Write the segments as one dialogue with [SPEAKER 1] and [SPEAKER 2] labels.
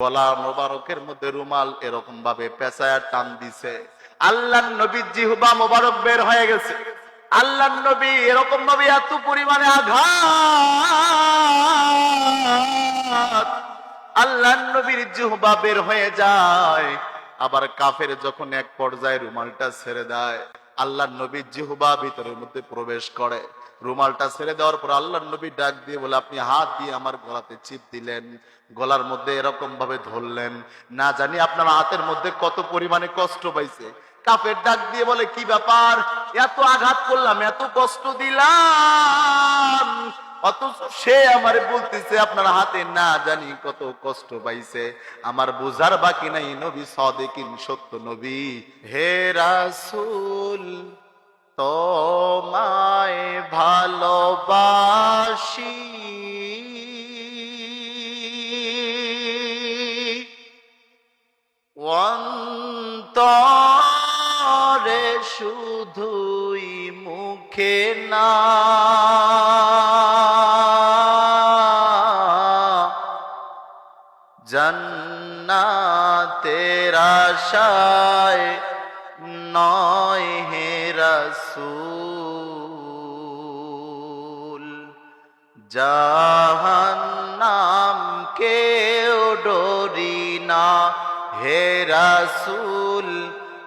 [SPEAKER 1] গলা মোবারকের মধ্যে রুমাল এরকম ভাবে পেঁচায়া টান দিছে। আল্লাহ নবীর জিহুবা মোবারক বের হয়ে গেছে। আল্লাহ নবী এরকম ভাবে এত পরিমাণে আঘাত। আল্লাহ নবীর জিহুবা বের হয়ে যায়। আবার কাফের যখন এক পর্যায়ে রুমালটা ছেড়ে দেয় আল্লাহ নবীর জিহুবা ভিতরের মধ্যে প্রবেশ করে। রুমালটা ছেড়ে দেওয়ার পর আল্লাহ নবী ডাক দিয়ে বলে, আপনি হাত দিয়ে আমার গলাতে চিপ দিলেন, গলার মধ্যে এরকম ভাবে ধরলেন। না জানি আপনার হাতের মধ্যে কত পরিমাণে কষ্ট পাইছে। কাপের ডাক দিয়ে বলে, কি ব্যাপার? এত আঘাত করলাম, এত কষ্ট দিলাম। অথচ সে আমার বলতেছে, আপনার হাতে না জানি কত কষ্ট পাইছে। আমার বুঝার বাকি নাই নবী, সদেকিন সত্য নবী। হে রাসূল তোমায় ভালোবাসি। অন্তরে শুধুই মুখে না। জন্নাতের আশায় নয় রসুল জাহান্নাম কেউ ডরি না। হে রসুল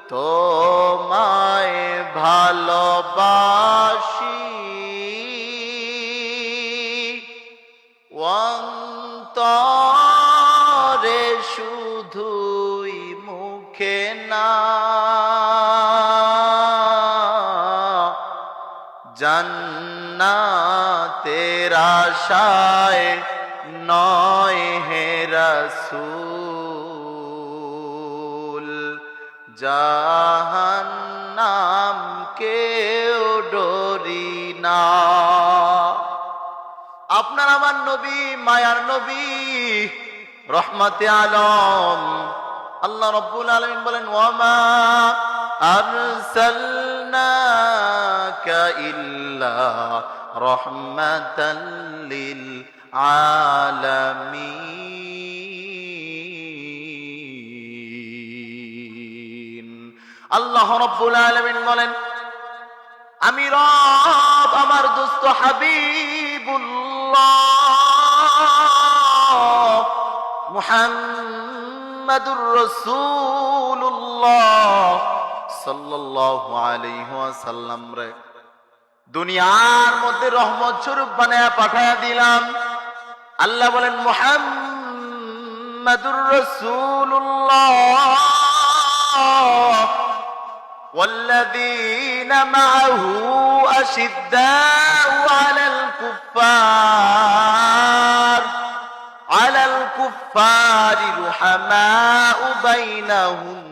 [SPEAKER 1] তোমায় ভালোবাসি। অন্তরে শুধুই মুখে না জান্নাতের আশায় নয় হে রসুল। জাহান্নাম কেউ ডরি না। আপনার আমার নবী, মায়ার নবী, রহমতে আলম। আল্লাহ রব্বুল আলমিন বলেন ওয়ামা আরসালনাকা ইল্লা রাহমাতাল লিল আলামিন আল্লাহ রব্বুল আলমিন বলেন, আমি রব, আমার দোস্ত হাবিবুল্লাহ, মুহাম্মাদুর রাসূলুল্লাহ সাল্লাল্লাহু আলাইহি ওয়াসাল্লাম রে দুনিয়ার মধ্যে রহমত স্বরূপ বানায়া পাঠায়া দিলাম আল্লাহ বলেন মুহাম্মাদুর রাসূলুল্লাহ والذين معه أشداء على الكفار على الكفار رحماء بينهم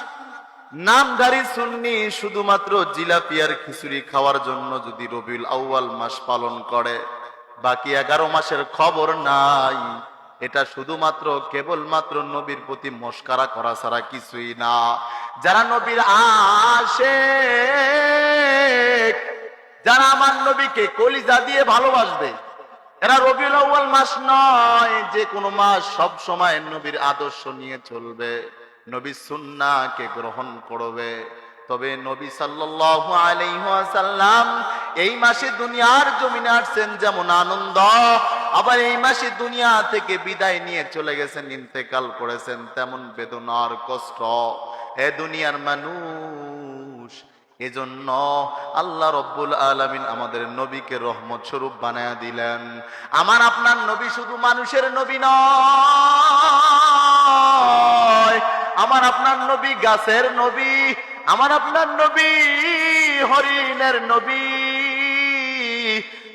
[SPEAKER 1] নামধারী সুন্নি শুধুমাত্র জিলাপিয়ার খিচুড়ি খাওয়ার জন্য যদি রবিউল আউয়াল মাস পালন করে, বাকি এগারো মাসের খবর নাই। এটা শুধুমাত্র কেবলমাত্র নবীর প্রতি মস্কারা করা ছাড়া কিছুই না। যারা নবীর আসে যারা আমার নবীকে কলিজা দিয়ে ভালোবাসবে, এরা রবিউল আউয়াল মাস নয়, যে কোনো মাস সব সময় নবীর আদর্শ নিয়ে চলবে। নবী সুন্নাকে গ্রহণ করবে। তবে নবী সাল্লাল্লাহু আলাইহি ওয়াসাল্লাম এই মাসে দুনিয়ার জমিনে আসছেন যেমন আনন্দ, আবার এই মাসে দুনিয়া থেকে বিদায় নিয়ে চলে গেছেন, ইন্তেকাল করেছেন, তেমন বেদনার কষ্ট। হে দুনিয়ার মানুষ, এজন্য আল্লাহ রব্বুল আলামিন আমাদের নবীকে রহমত স্বরূপ বানায়া দিলেন। আমার আপনার নবী শুধু মানুষের নবী নয় আমার আপনার নবী, গাছের নবী, আমার আপনার নবী, হরিণের নবী,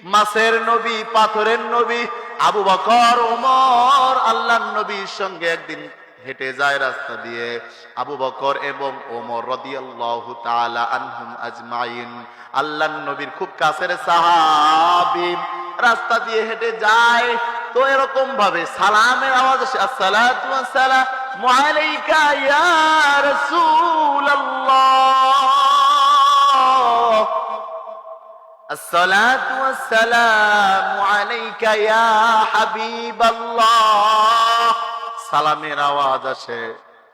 [SPEAKER 1] মাছের নবী, পাথরের নবী, আবু বকর, ওমর, আল্লাহর নবীর সঙ্গে একদিন হেঁটে যায় রাস্তা দিয়ে। আবু বকর এবং ওমর রাদিয়াল্লাহু তাআলা আনহুম আজমাইন। আল্লাহ নবীর খুব কাছের সাহাবী। রাস্তা দিয়ে হেঁটে যায়। তো এরকম ভাবে সালামের আওয়াজ আসে। আসসালাতু ওয়াসসালামু। আলাইকা ইয়া রাসূলুল্লাহ الصلاة والسلام عليك يا حبيب الله সালামের আওয়াজ আসে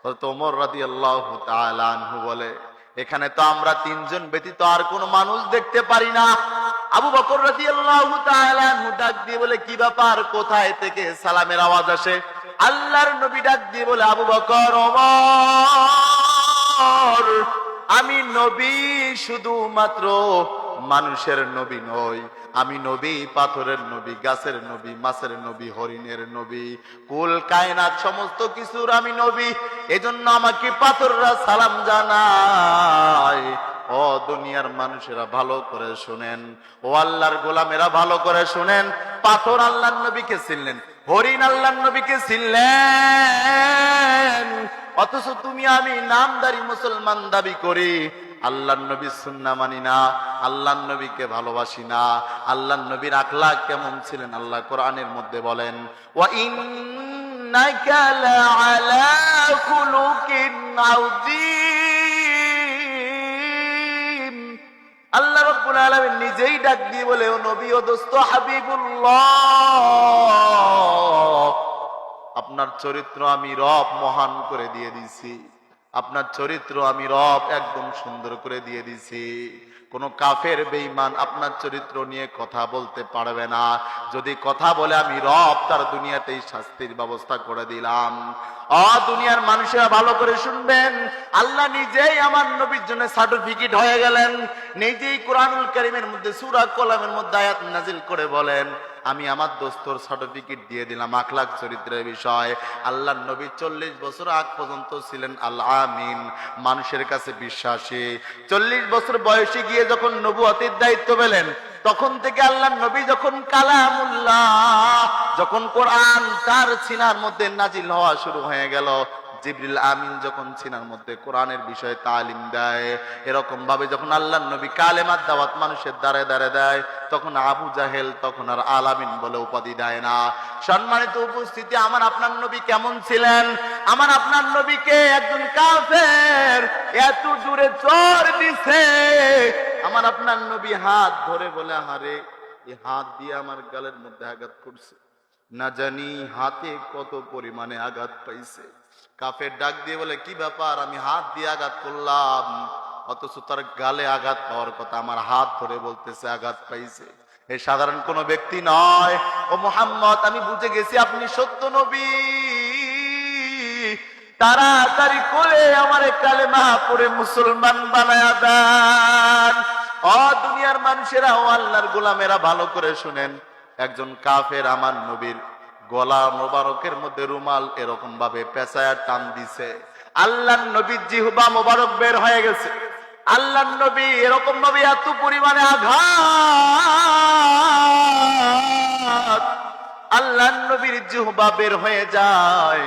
[SPEAKER 1] হযরত ওমর রাদিয়াল্লাহু তাআলা আনহু বলে এখানে তো আমরা তিনজন ব্যতীত আর কোনো মানুষ দেখতে পারি না আবু বকর রাদিয়াল্লাহু তাআলা আনহু ডাক দিয়ে বলে কি ব্যাপার কোথায় থেকে সালামের আওয়াজ আসে আল্লাহর নবী ডাক দিয়ে বলে, আবু বকর আমি নবী শুধুমাত্র মানুষের নবী নই। আমি নবী পাথরের নবী, গাছের নবী, মাছের নবী, হরিণের নবী, কুল, কায়নাত, সমস্ত কিছুর আমি নবী। এজন্য আমাকে পাথররা সালাম জানায়। ও দুনিয়ার মানুষেরা ভালো করে শুনেন। ও আল্লাহর গোলামেরা ভালো করে শুনেন। পাথর আল্লাহর নবীকে চিনলেন, হরিণ আল্লাহর নবীকে চিনলেন। অথচ তুমি আমি নামদারি মুসলমান দাবি করি। আল্লাহ নবী সুন্না মানি না আল্লাহ নবীকে ভালোবাসি না। আল্লাহ নবীর আখলাক কেমন ছিলেন আল্লাহ কোরআনের মধ্যে বলেন, ওয়া আল্লাহ রব্বুল আলমিন নিজেই ডাক দিয়ে বলে, ও নবী, ও দোস্ত, হাবিবুল্লাহ, আপনার চরিত্র আমি রব মহান করে দিয়ে দিছি আপনার চরিত্র আমি রব একদম সুন্দর করে দিয়ে দিছি কোন কাফের বেইমান আপনার চরিত্র নিয়ে কথা বলতে পারবে না। যদি কথা বলে আমি রব তার দুনিয়াতেই শাস্তির ব্যবস্থা করে দিলাম। অ, দুনিয়ার মানুষেরা ভালো করে শুনবেন। আল্লাহ নিজেই আমার নবীর জন্য সার্টিফিকেট হয়ে গেলেন। নিজেই কোরআনুল করিমের মধ্যে সুরা কলামের মধ্যে আয়াত নাজিল করে বলেন। আমি আমার দোস্তর সার্টিফিকেট দিয়ে দিলাম, আখলাখ চরিত্রের বিষয়। আল্লাহ নবী চল্লিশ বছর আগ পর্যন্ত ছিলেন আল্লাহ আমিন মানুষের কাছে বিশ্বাসী। চল্লিশ বছর বয়সে গিয়ে যখন নবুয়তের দায়িত্ব পেলেন, তখন থেকে আল্লাহ নবী যখন কালামুল্লাহ, যখন কোরআন তার সিনার মধ্যে নাজিল হওয়া শুরু হয়ে গেল জিবরিল আমিন যখন সিনার মধ্যে কোরআনের বিষয়ে তালিম দেয়, এরকম ভাবে যখন আল্লাহ নবী কালেমার দাওয়াত মানুষের দ্বারে দ্বারে দেয়, তখন আবু জাহেল, তখন আর আলামিন বলে উপাধি দেয় না। সম্মানিত উপস্থিতি, আমার আপনার নবী কেমন ছিলেন? আমার আপনার নবীকে একজন কাফের এত দূরে চর দিছে। আমার আপনার নবী হাত ধরে বলে হারে এই হাত দিয়ে আমার গালের মধ্যে আঘাত করছে। না জানি হাতে কত পরিমাণে আঘাত পাইছে। কাফের ডাক দিয়ে বলে, কি ব্যাপার? আমি হাত দিয়ে আঘাত করলাম। অথচ তার গালে আঘাত পাওয়ার কথা। আমার হাত ধরে বলতেছে, আঘাত পাইছে। এ সাধারণ কোন ব্যক্তি নয়। ও মোহাম্মদ, আমি বুঝে গেছি আপনি সত্য নবী। তাড়াতাড়ি করে আমার কালেমা পড়ে মুসলমান বানায়া দেন। অ দুনিয়ার মানুষেরা ও আল্লাহর গোলামেরা ভালো করে শুনেন। একজন কাফের আমার নবীর গলা মোবারকের মধ্যে রুমাল এরকম ভাবে পেঁচায়া টান দিছে। আল্লাহ নবীর জিহুবা মোবারক বের হয়ে গেছে। আল্লাহ নবী এরকম ভাবে এত পরিমাণে আঘাত। আল্লাহ নবীর জিহুবা বের হয়ে যায়।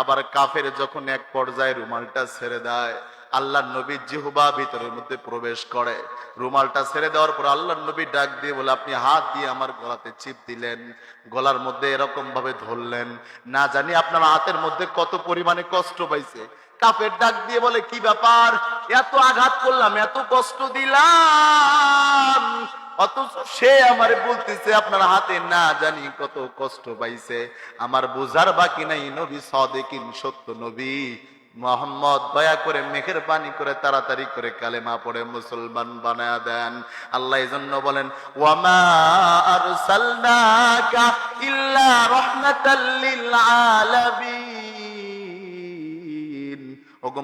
[SPEAKER 1] আবার কাফের যখন এক পর্যায়ে রুমালটা ছেড়ে দেয় আল্লাহ নবী জিহুবা ভিতরের মধ্যে প্রবেশ করে। রুমালটা ছেড়ে দেওয়ার পর আল্লাহ নবী ডাক দিয়ে বলে, আপনি হাত দিয়ে আমার গলাতে চিপ দিলেন, গলার মধ্যে এরকম ভাবে ধরলেন। না জানি আপনার হাতের মধ্যে কত পরিমাণে কষ্ট পাইছে। কাফের ডাক দিয়ে বলে, কি ব্যাপার? এত আঘাত করলাম, এত কষ্ট দিলাম। সে আমারে বলতেছে, আপনার হাতে না জানি কত কষ্ট পাইছে। আমার বুঝার বাকি নাই নবী, সদেকিন সত্য নবী। মোহাম্মদ, দয়া করে মেঘের করে তাড়াতাড়ি করে কালেমা পড়ে মুসলমান বানায়া দেন। আল্লাহ জন্য বলেন, ওয়ামা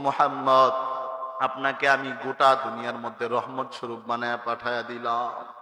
[SPEAKER 1] মুহাম্মদ, আপনাকে আমি গোটা দুনিয়ার মধ্যে রহমত স্বরূপ বানায় পাঠায়া দিলাম।